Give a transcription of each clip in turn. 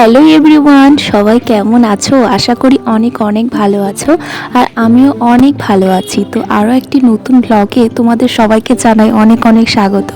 Hello everyone, সবাই কেমন আছো? আশা করি অনেক অনেক ভালো আছো আর আমিও অনেক ভালো আছি। তো আরও একটি নতুন ব্লগে তোমাদের সবাইকে জানাই অনেক অনেক স্বাগত।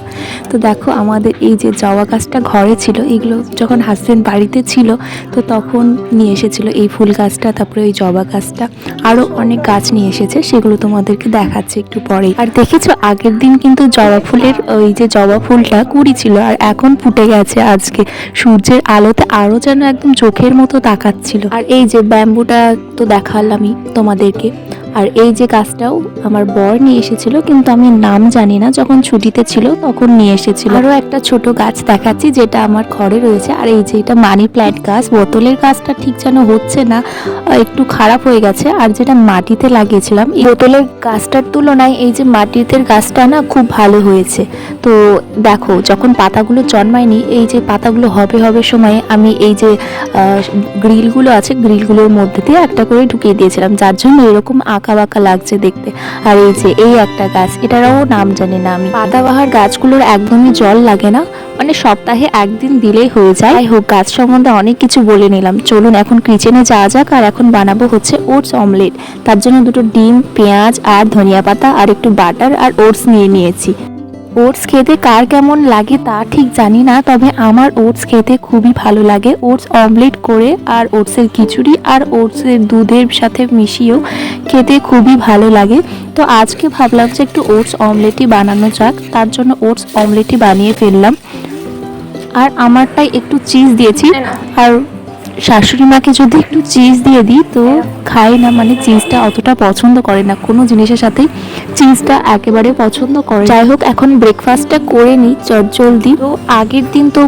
তো দেখো আমাদের এই যে জবা গাছটা ঘরে ছিল, এগুলো যখন হাজবেন্ড বাড়িতে ছিল, তো তখন নিয়ে এসেছিল এই ফুল গাছটা, তারপরে ওই জবা গাছটা। আরও অনেক গাছ নিয়ে এসেছে, সেগুলো তোমাদেরকে দেখাচ্ছে একটু পরেই আর দেখেছ, আগের দিন কিন্তু জবা ফুলের ওই যে জবা ফুলটা কুড়ি ছিল, আর এখন ফুটে গেছে আজকে। সূর্যের আলোতে আরও যেন একদম চোখের মতো তাকাচ্ছিল। আর এই যে ব্যাম্বুটা তো দেখালামই তোমাদেরকে। আর এই যে গাছটাও আমার বর নিয়ে এসেছিল, কিন্তু আমি নাম জানি না, যখন ছুটিতে ছিল তখন নিয়ে এসেছিল। আরও একটা ছোট গাছ দেখাচ্ছি, যেটা আমার ঘরে রয়েছে। আর এই যে এটা মানি প্ল্যান্ট গাছ, বোতলের গাছটা ঠিক যেন হচ্ছে না একটু খারাপ হয়ে গেছে। আর যেটা মাটিতে লাগিয়েছিলাম বোতলের গাছটার তুলনায় এই যে মাটিতে গাছটা না খুব ভালো হয়েছে। তো দেখো, যখন পাতাগুলো জন্মায়নি, এই যে পাতাগুলো হবে হবে সময়ে আমি এই যে গ্রিলগুলো আছে, গ্রিলগুলোর মধ্যে দিয়ে একটা করে ঢুকিয়ে দিয়েছিলাম। যার জন্য এরকম আঁকা বাঁকা লাগছে দেখতে। আর এই যে এই একটা গাছ, এটারও নাম জানি না আমি। পাতাবাহার গাছগুলোর একদমই জল লাগে না মানে সপ্তাহে একদিন দিলেই হয়ে যায়। যাই হোক, গাছ সম্বন্ধে অনেক কিছু বলে নিলাম। চলুন এখন কিচেনে যাওয়া যাক, আর এখন বানাবো হচ্ছে ওটস অমলেট তার জন্য দুটো ডিম, পেঁয়াজ আর ধনিয়া পাতা, আর একটু বাটার আর ওটস নিয়ে নিয়েছি। ওটস খেতে কার কেমন লাগে তা ঠিক জানি না তবে আমার ওটস খেতে খুবই ভালো লাগে। ওটস অমলেট করে আর ওটসের খিচুড়ি আর ওটসের দুধের সাথে মিশিয়েও খেতে খুবই ভালো লাগে। তো আজকে ভাবলাম যে একটু ওটস অমলেটই বানানো যাক তার জন্য ওটস অমলেটই বানিয়ে ফেললাম। আর আমারটাই একটু চিজ দিয়েছি। আর শাশুড়ি মাকে যদি একটু চিজ দিয়ে দিই, তো খায় না মানে চিজটা অতটা পছন্দ করে না। কোনো জিনিসের সাথেই চিজটা একেবারে পছন্দ করে যাই হোক, এখন ব্রেকফাস্টটা করে নিই জলদি তো আগের দিন তো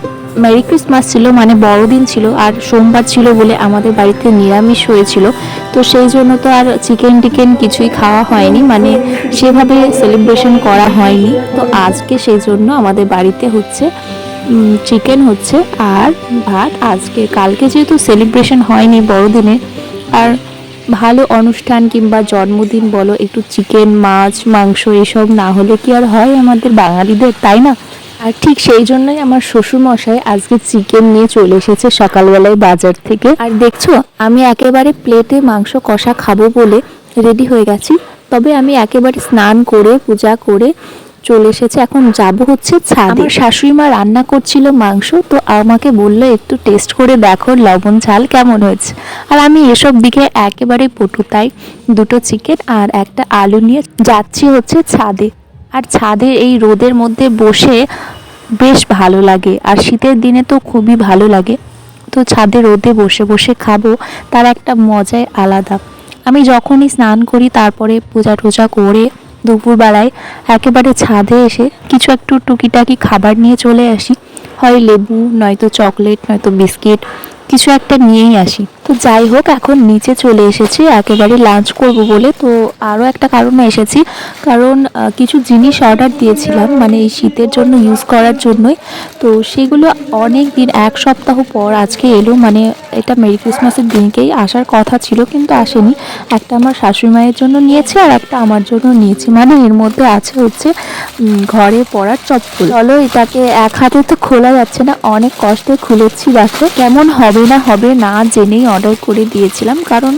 মেরি ক্রিসমাস ছিল মানে বড়দিন ছিল, আর সোমবার ছিল বলে আমাদের বাড়িতে নিরামিষ হয়েছিল। তো সেই জন্য তো আর চিকেন টিকেন কিছুই খাওয়া হয়নি মানে সেভাবে সেলিব্রেশন করা হয়নি। তো আজকে সেই জন্য আমাদের বাড়িতে হচ্ছে চিকেন হচ্ছে আর ভাত। আজকে, কালকে যেহেতু সেলিব্রেশন হয়নি বড়দিনে আর ভালো অনুষ্ঠান কিংবা জন্মদিন বলো, একটু চিকেন মাছ, মাংস এসব না হলে কি আর হয় আমাদের বাঙালিদের, তাই না? আর ঠিক সেই জন্যই আমার শ্বশুরমশাই আজকে চিকেন নিয়ে চলে এসেছে সকালবেলায় বাজার থেকে। আর দেখছ, আমি একেবারে প্লেটে মাংস কষা খাব বলে রেডি হয়ে গেছি। তবে আমি একেবারে স্নান করে, পূজা করে চলে এসেছে, এখন যাব হচ্ছে ছাদে। আমার শাশুড়ি মা রান্না করছিল মাংস, তো আমাকে বলল, একটু টেস্ট করে দেখো, লবণ, ঝাল কেমন হয়েছে? আর আমি এসব দিকে একেবারে পটু, তাই দুটো চিকেন আর একটা আলু নিয়ে যাচ্ছি হচ্ছে ছাদে। আর ছাদে এই রোদের মধ্যে বসে বেশ ভালো লাগে, আর শীতের দিনে তো খুবই ভালো লাগে। তো ছাদে রোদে বসে বসে খাব, তার একটা মজাই আলাদা। আমি যখনই স্নান করি, তারপরে পূজা টুজা করে দুপুরবেলায় একেবারে ছাদে এসে কিছু একটু টুকিটাকি খাবার নিয়ে চলে আসি। হয় লেবু, নয়তো চকলেট, নয়তো বিস্কিট, কিছু একটা নিয়েই আসি। তো যাই হোক, এখন নিচে চলে এসেছি, একেবারে লাঞ্চ করব বলে। তো আরও একটা কারণে এসেছি, কারণ কিছু জিনিস অর্ডার দিয়েছিলাম মানে এই শীতের জন্য ইউজ করার জন্যই। তো সেগুলো অনেক দিন, এক সপ্তাহ পর আজকে এলো মানে এটা মেরি ক্রিসমাসের দিনকেই আসার কথা ছিল, কিন্তু আসেনি। একটা আমার শাশুড়ি মায়ের জন্য নিয়েছি, আর একটা আমার জন্য নিয়েছি। মানে এর মধ্যে আছে হচ্ছে ঘরে পড়ার চপ্পল। চলো, এটাকে এক হাতে তো খোলা যাচ্ছে না, অনেক কষ্টে খুলেছি, দেখো। কেমন হবে না হবে না জেনেই অর্ডার করে দিয়েছিলাম। কারণ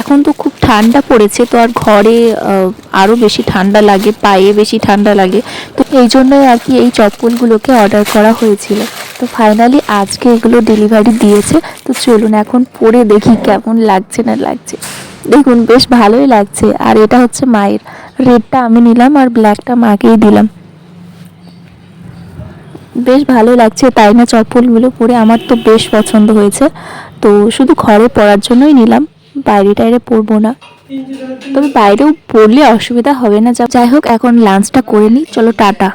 এখন তো খুব ঠান্ডা পড়েছে তো আর ঘরে আহ, আরও বেশি ঠান্ডা লাগে পায়ে বেশি ঠান্ডা লাগে। তো এই জন্যই আর কি এই চপ্পলগুলোকে অর্ডার করা হয়েছিল। তো ফাইনালি আজকে এগুলো ডেলিভারি দিয়েছে। তো চলুন এখন পরে দেখি কেমন লাগছে না লাগছে। দেখুন বেশ ভালোই লাগছে। আর এটা হচ্ছে মায়ের। রেডটা আমি নিলাম আর ব্ল্যাকটা মাকেই দিলাম। বেশ ভালো লাগছে তাই না চপ্পলগুলো পরে। আমার তো বেশ পছন্দ হয়েছে। তো শুধু ঘরে পড়ার জন্যই নিলাম, বাইরে টাইরে পড়ব না। তবে বাইরেও পড়লে অসুবিধা হবে না। যাই হোক, এখন লাঞ্চটা করে নিই। চলো, টাটা।